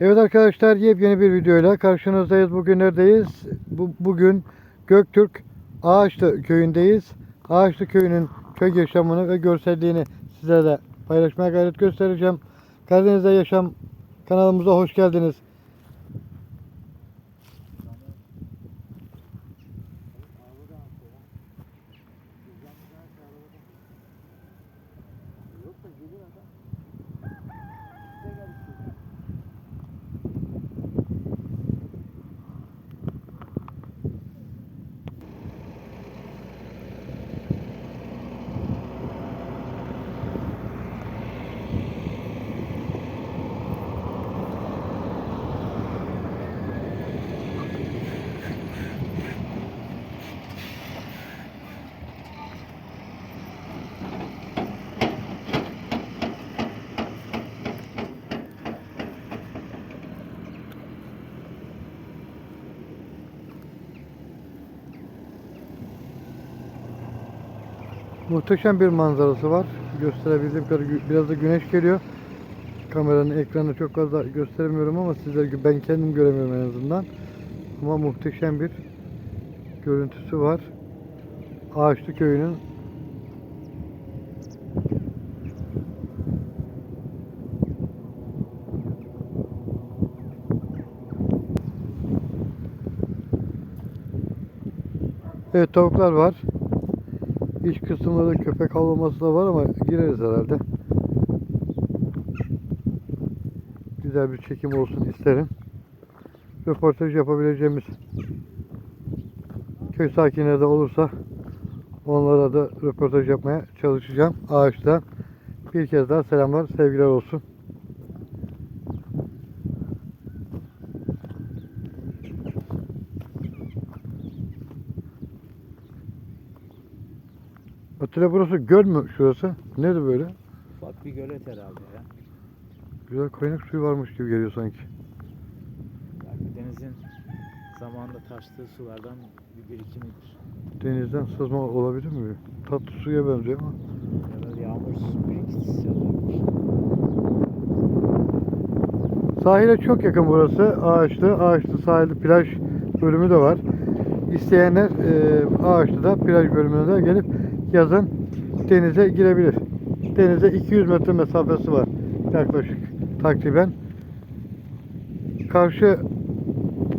Evet arkadaşlar yepyeni bir videoyla karşınızdayız. Bugün neredeyiz? Bu, bugün Göktürk Ağaçlı köyündeyiz. Ağaçlı köyünün köy yaşamını ve görselliğini sizlerle paylaşmaya gayret göstereceğim. Karadeniz'de Yaşam kanalımıza hoş geldiniz. Muhteşem bir manzarası var. Gösterebildiğim kadar biraz da güneş geliyor. Kameranın ekranı çok fazla gösteremiyorum ama sizler ben kendim göremiyorum en azından. Ama muhteşem bir görüntüsü var. Ağaçlı köyünün Evet tavuklar var. İç kısımda da köpek havlaması da var ama gireriz herhalde. Güzel bir çekim olsun isterim. Röportaj yapabileceğimiz köy sakinleri de olursa onlara da röportaj yapmaya çalışacağım. Ağaçta bir kez daha selamlar, sevgiler olsun. Atilla burası göl mü şurası? Nedir böyle? Ufak bir gölet herhalde ya. Güzel kaynak suyu varmış gibi geliyor sanki. Belki denizin zamanında taştığı sulardan bir birikimidir. Denizden sızma olabilir mi? Tatlı suya benziyor ama. Ya da yağmur birikintisi olabilir. Sahile çok yakın burası. Ağaçlı. Ağaçlı sahilde plaj bölümü de var. İsteyenler e, Ağaçlı'da plaj bölümüne de gelip yazın denize girebilir. Denize 200 metre mesafesi var yaklaşık takriben. Karşı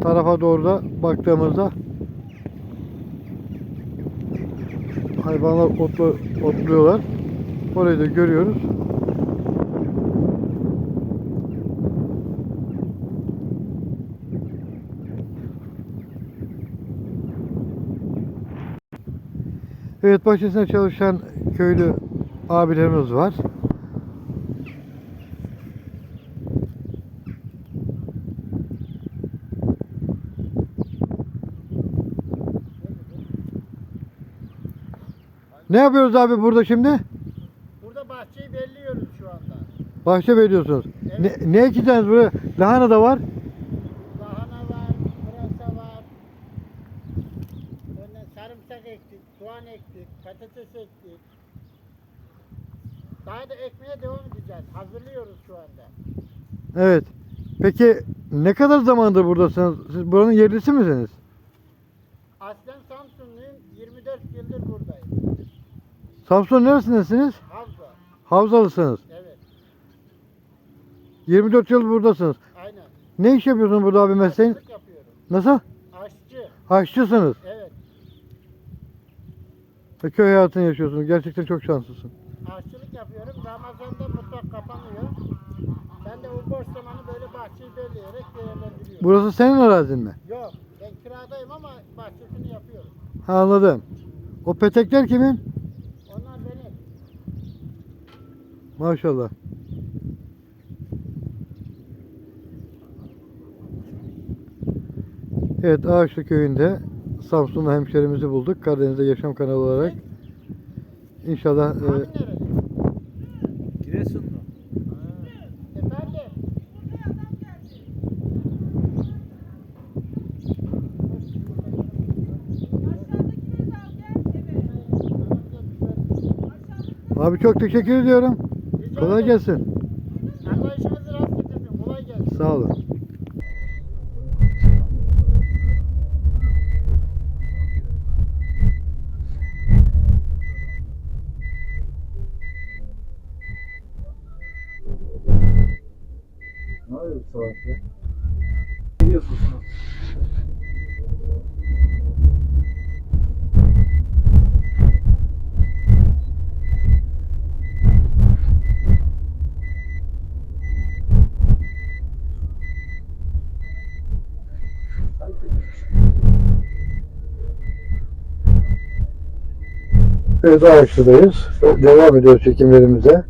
tarafa doğru da baktığımızda hayvanlar otlu, otluyorlar. Orayı da görüyoruz. Evet bahçesinde çalışan köylü abilerimiz var. Ne yapıyoruz abi burada şimdi? Burada bahçeyi belliyoruz şu anda. Bahçe veriyorsunuz. Ne, Evet. ne ekeceğiz burada? Lahana da var. Lahana var, pırasa var. Ondan sarımsak ektik, soğan ektik, patates ektik. Daha da ekmeye devam edeceğiz. Hazırlıyoruz şu anda. Evet. Peki ne kadar zamandır buradasınız? Siz buranın yerlisi misiniz? Aslen Samsunluyum, 24 yıldır buradayım. Samsun neresindesiniz? Havza, Havzalısınız. evet, 24 yıl buradasınız. aynen. Ne iş yapıyorsunuz burada abi mesleğin? Aşçılık yapıyorum. Nasıl? Aşçı, Aşçısınız. evet. Ve köy hayatını yaşıyorsunuz. Gerçekten çok şanslısın. Aşçılık yapıyorum. Ramazan'da mutfak kapanıyor. Ben de o boş zamanı böyle bahçeyi belleyerek değerlendiriyorum. Burası senin arazin mi? Yok, ben kiradayım ama bahçesini yapıyorum. Ha, anladım. O petekler kimin? Onlar benim. Maşallah. Evet Ağaçlı köyünde Samsunlu hemşerimizi bulduk. Karadeniz'de Yaşam kanalı olarak. İnşallah e? Giresunlu. Abi çok teşekkür ediyorum. Kolay gelsin. Allah işinizi rast getirsin. Kolay gelsin. Sağ olun. Var ya bu salak ya. Ne diyorsun sen? Evet Ağaçlı'dayız. Devam ediyoruz çekimlerimize.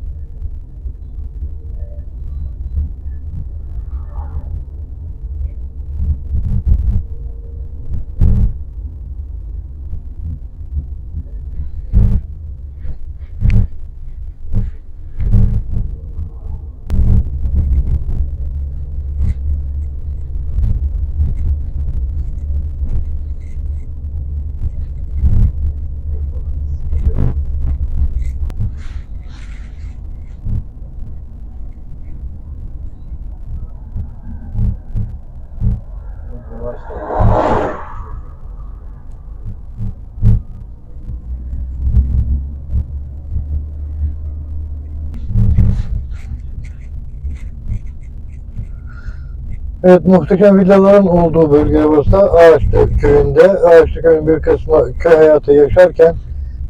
Evet, muhteşem villaların olduğu bölgeye burası Ağaçlı köyünde. Ağaçlı köyün bir kısmı köy hayatı yaşarken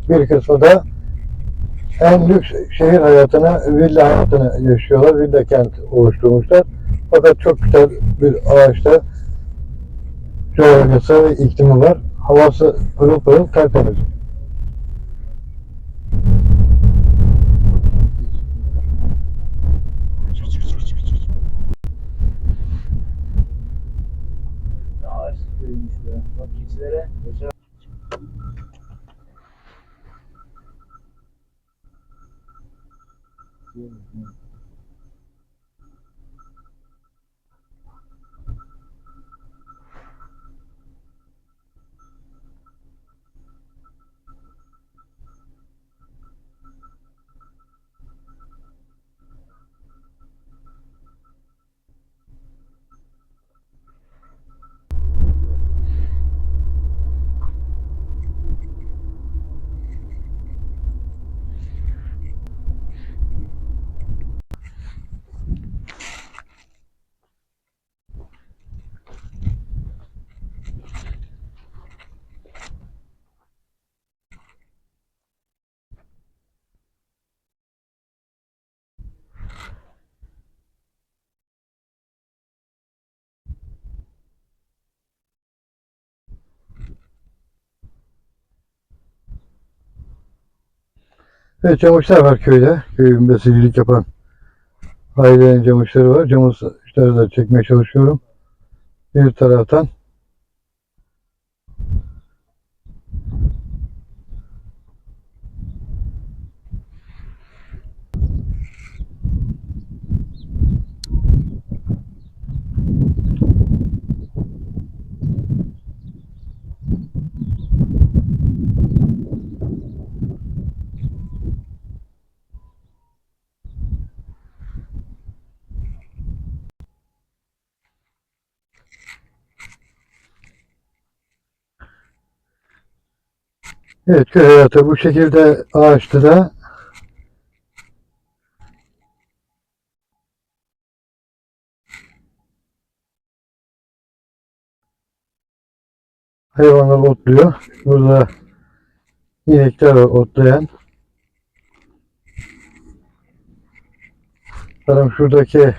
bir kısmı da en lüks şehir hayatını, villa hayatını yaşıyorlar. Villa kent oluşturmuşlar. Fakat çok güzel bir ağaçta coğrafyası ve iklimi var. Havası pırıl pırıl tertemiz. Evet camışlar var köyde. Köyün besicilik yapan ailenin camışları var. Camışları da çekmeye çalışıyorum. Bir taraftan Evet köy hayatı bu şekilde ağaçta da hayvanlar otluyor. Burada inekler otlayan. Sanırım şuradaki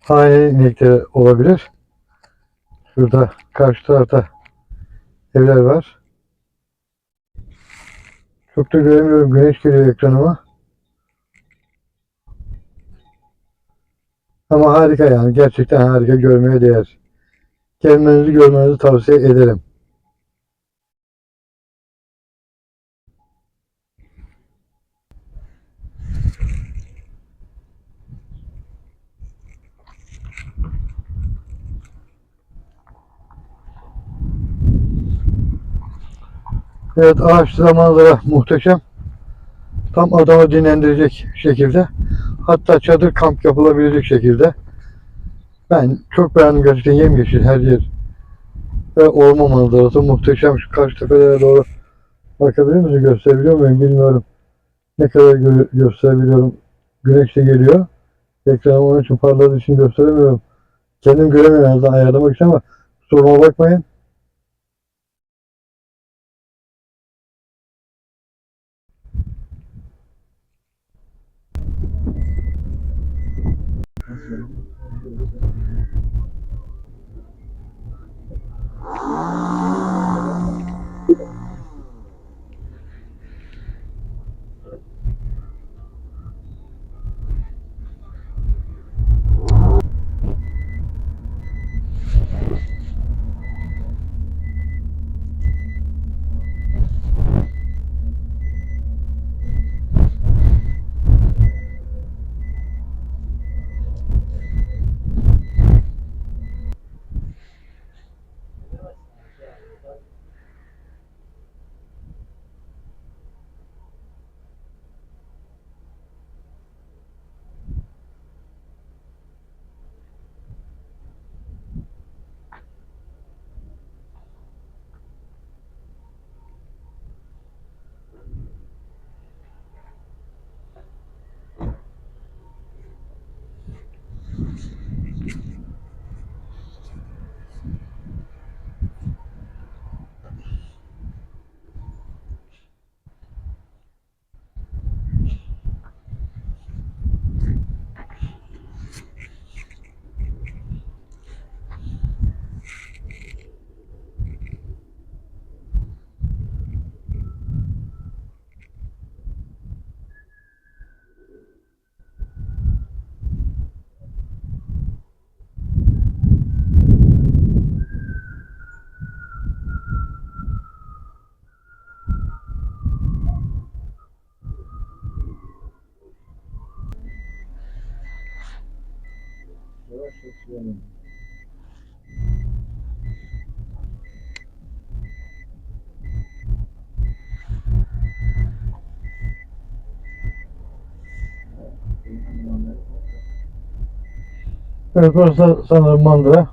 hane inekleri olabilir. Şurada karşı tarafta evler var. Çok da göremiyorum. Güneş geliyor ekranıma. Ama harika yani. Gerçekten harika. Görmeye değer. Gelmenizi görmenizi tavsiye ederim. Evet ağaçlı manzara muhteşem. Tam adamı dinlendirecek şekilde. Hatta çadır kamp yapılabilecek şekilde. Ben çok beğendim gerçekten yemyeşil her yer. Ve orman manzarası muhteşem. Şu karşı tepelere doğru bakabilir misin? Gösterebiliyor muyum bilmiyorum. Ne kadar gö- gösterebiliyorum. Güneş de geliyor. Ekranım onun için parladığı için gösteremiyorum. Kendim göremiyorum ayarlamak için ama soruma bakmayın. Mm-hmm. Evet burası sanırım mandıra.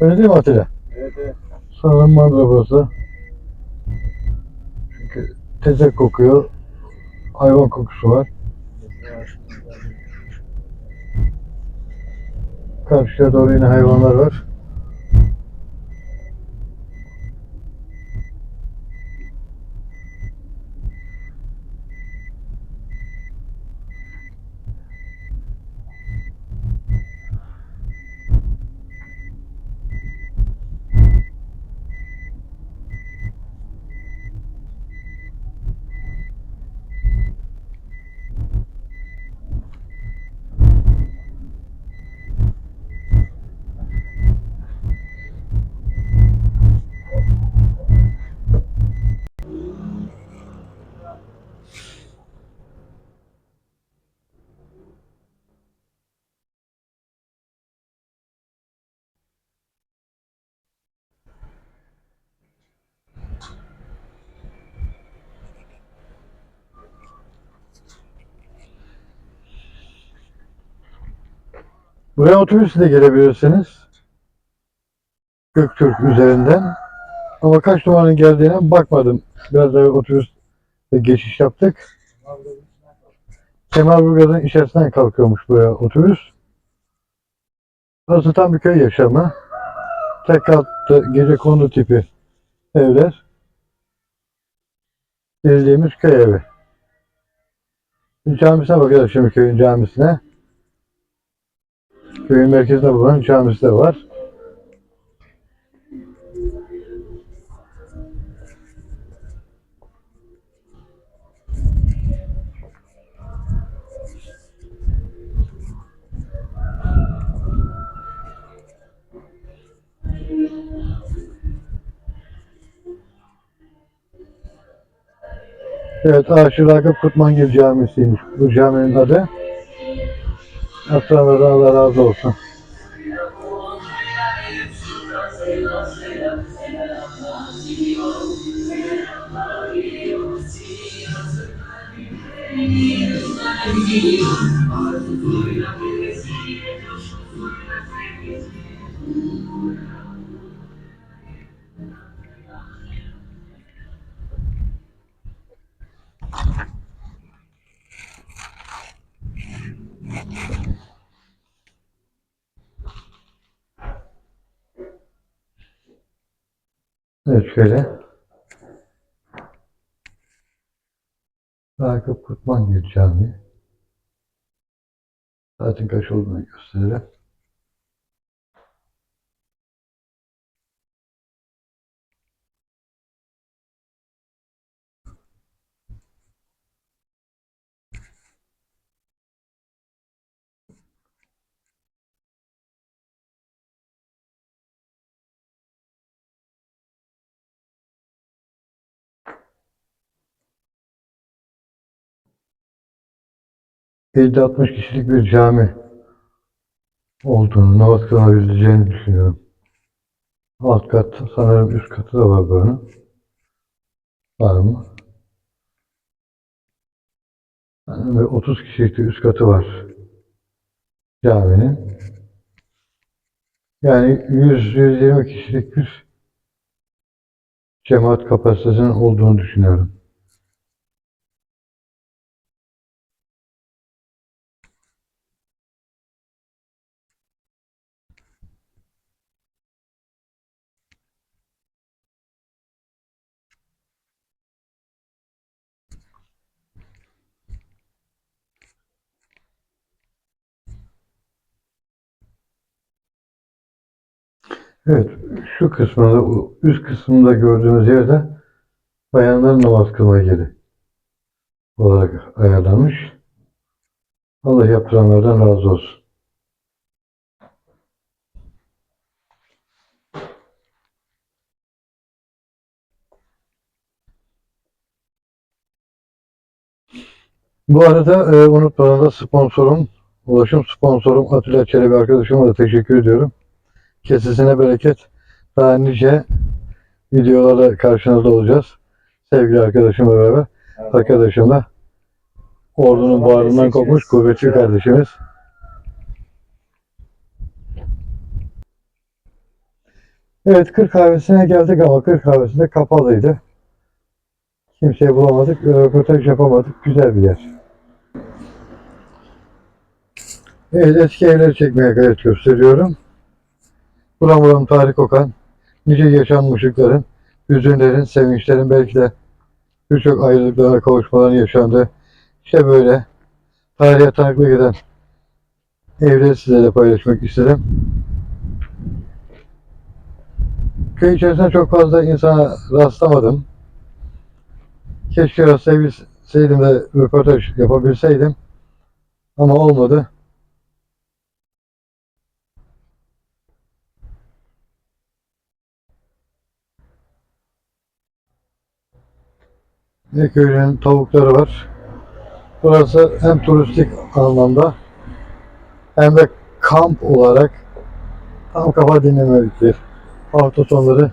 Öyle değil mi Atilla? Evet evet. Sanırım mandıra burası. Çünkü tezek kokuyor. Hayvan kokusu var. Karşıya doğru yine hayvanlar var. Buraya otobüsle gelebilirsiniz. Göktürk üzerinden. Ama kaç numaranın geldiğine bakmadım. Biraz daha otobüsle geçiş yaptık. Kemalburgaz'ın içerisinden kalkıyormuş buraya otobüs. Burası tam bir köy yaşamı. Tek katlı gece kondu tipi evler. Bildiğimiz köy evi. Camisine bakacağız şimdi köyün camisine. Köyün merkezinde bulunan camisi de var. Evet, Aşır Ragıp Kutmangil Camisi'ymiş bu caminin adı. Esra'dan Allah razı olsun. Thank you. Evet şöyle. Ragıp Kutmangil Camii. Saatin kaç olduğunu gösterelim. Elde 60 kişilik bir cami olduğunu, namaz kılabileceğini düşünüyorum. Alt kat, sanırım üst katı da var buranın. Var mı? Bir 30 kişilik bir üst katı var caminin. Yani 100-120 kişilik bir cemaat kapasitesinin olduğunu düşünüyorum. Evet, şu kısmında, üst kısmında gördüğümüz yerde bayanların namaz kılma yeri olarak ayarlanmış. Allah yaptıranlardan razı olsun. Bu arada e, unutmadan da sponsorum, ulaşım sponsorum Atilla Çelebi arkadaşıma da teşekkür ediyorum. Kesesine bereket. Daha nice videolarda karşınızda olacağız. Sevgili arkadaşımla beraber. Arkadaşım da ordunun bağrından kopmuş kuvvetli Evet. kardeşimiz. Evet kır kahvesine geldik ama kır kahvesinde kapalıydı. Kimseyi bulamadık, röportaj yapamadık. Güzel bir yer. Evet eski evleri çekmeye gayret gösteriyorum. Buram buram tarih kokan, nice yaşanmışlıkların, hüzünlerin, sevinçlerin belki de birçok ayrılıklara kavuşmaların yaşandığı işte böyle tarihe tanıklık eden evleri sizlerle paylaşmak istedim. Köy içerisinde çok fazla insana rastlamadım. Keşke rastlayabilseydim de röportaj yapabilseydim. Ama olmadı. Ne köyünün tavukları var. Burası hem turistik anlamda hem de kamp olarak tam kafa dinlemelik bir hafta sonları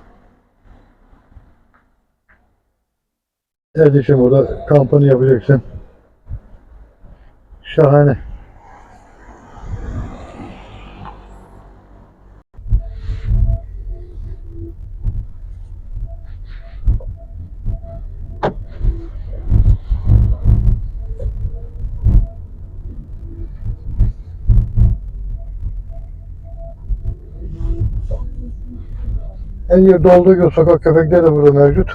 Kardeşim burada kampını yapacaksın. Şahane. Her yerde olduğu gibi sokak köpekleri de burada mevcut.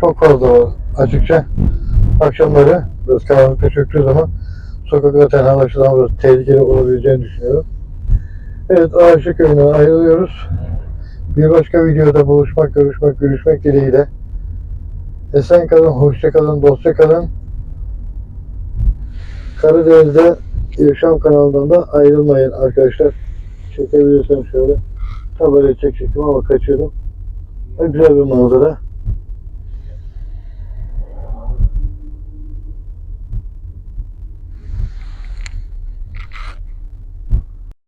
Çok fazla var açıkça. Akşamları biraz karanlıkta çöktüğü zaman sokakta tenhalaştığı zaman biraz tehlikeli olabileceğini düşünüyorum. Evet Ağaçlı Köyü'ne ayrılıyoruz. Bir başka videoda buluşmak, görüşmek, görüşmek dileğiyle. Esen kalın, hoşça kalın, dostça kalın. Karadeniz'de Yaşam kanalından da ayrılmayın arkadaşlar. Çekebilirsem şöyle. Tabii çekecektim ama kaçırdım. Güzel bir manzara.